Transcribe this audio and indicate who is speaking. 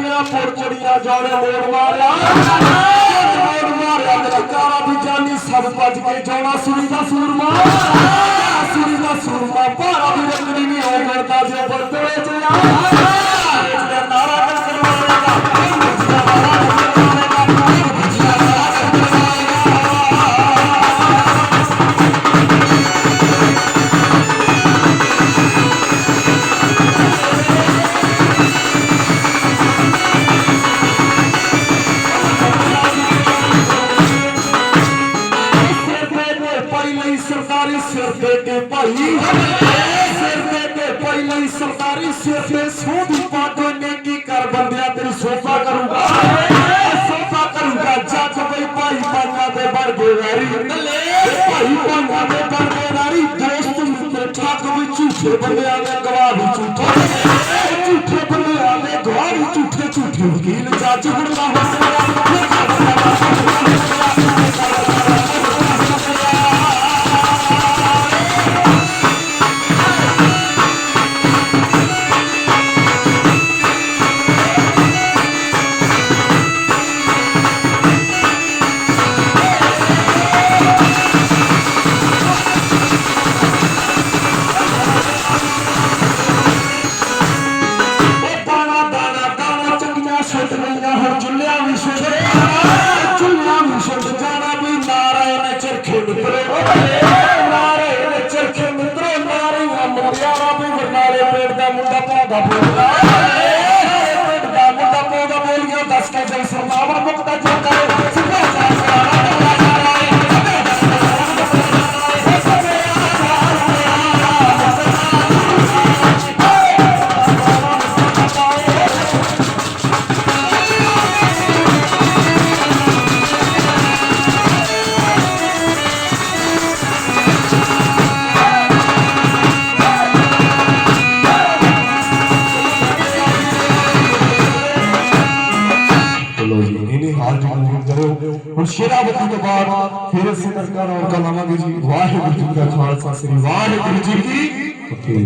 Speaker 1: ਚੜੀਆਂ ਪੁਰ ਚੜੀਆਂ ਜਾਣੇ ਮੋੜ ਮਾਰਿਆ। ਮੋੜ ਮਾਰਿਆ ਤੇ ਕਾਰਾ ਦੀ ਜਾਨੀ ਸਭ ਭੱਜ ਕੇ ਜਾਣਾ, ਸੁਣੀ ਦਾ ਸੂਰਮਾ। ਪਾਈ ਸਿਰ ਦੇ ਕੇ ਭਾਈ। ਸਿਰ ਦੇ ਕੇ ਪਾਈ ਲਈ ਸਰਕਾਰੀ ਸਿਰ ਤੇ ਸੋਧੀ ਪਾਟੋ ਨੇ ਕੀ ਕਰ ਬੰਦਿਆ ਤੇਰੀ ਸੋਫਾ ਕਰੂੰਗਾ। ਸੋਫਾ ਕਰੂੰਗਾ, ਜੱਜ ਬਈ ਭਾਈ ਪਾਣਾ ਦੇ ਬਣ ਗਏ ਵੈਰੀ ਭਾਈ ਪਾਣਾ ਦੇ ਬਣ ਗਏ ਵੈਰੀ ਦੋਸਤ ਮਿੱਤਰ ਠੱਗ ਵੀ ਝੂਠੇ ਬੰਦਿਆਂ ਦੇ ਗਵਾਹ ਵੀ ਝੂਠੇ। ਝੂਠੇ ਬੰਦਿਆਂ ਦੇ ਗਵਾਹ ਵੀ ਝੂਠੇ ਝੂਠੇ ਵਕੀਲ, ਜੱਜ ਹੁਣ ਦਾ ਉਹ ਗਈਆਂ ਹੁਣ ਚੁੱਲਿਆਂ ਵੀ ਛੁੱਟ ਚੁੱਲਿਆਂ ਵੀ ਛੁੱਟ ਜਾਣਾ ਵੀ ਨਾਰਾਇਣ ਚਰਖੇ ਮਿੱਤਰੋ ਨਾਰਾਇਣ ਚਰਖੇ ਮਿੱਤਰੋ ਨਾਰੀਆਂ ਮੁੰਡਿਆਰਾ ਵੀ ਬਰਨਾਲੇ ਪਿੰਡ ਦਾ ਮੁੰਡਾ ਪਾਉਂਦਾ ਬੋਲਦਾ ਪਿੰਡ ਦਾ ਮੁੰਡਾ ਪਾਉਂਦਾ ਬੋਲੀਆਂ ਦੱਸ ਕੇ ਜਲ ਸਰਨਾਵਾ ਮੁਕਤਾ ਜੋ ਕਰੇ ਜੀ ਇਹਨੇ ਹਾਲ ਜਮੂਰ ਕਰੋ ਹੁਣ ਸ਼ੇਰਾਵਤੀ ਤੋਂ ਬਾਅਦ ਫਿਰ ਅਸੀਂ ਸਰਕਾਰ ਔਰ ਕਲਾਵਾਂਗੇ ਜੀ ਵਾਹਿਗੁਰੂ ਜੀ ਦਾ ਖਾਲਸਾ ਸ੍ਰੀ ਵਾਹਿਗੁਰੂ ਜੀ ਕੀ ਫਤਿਹ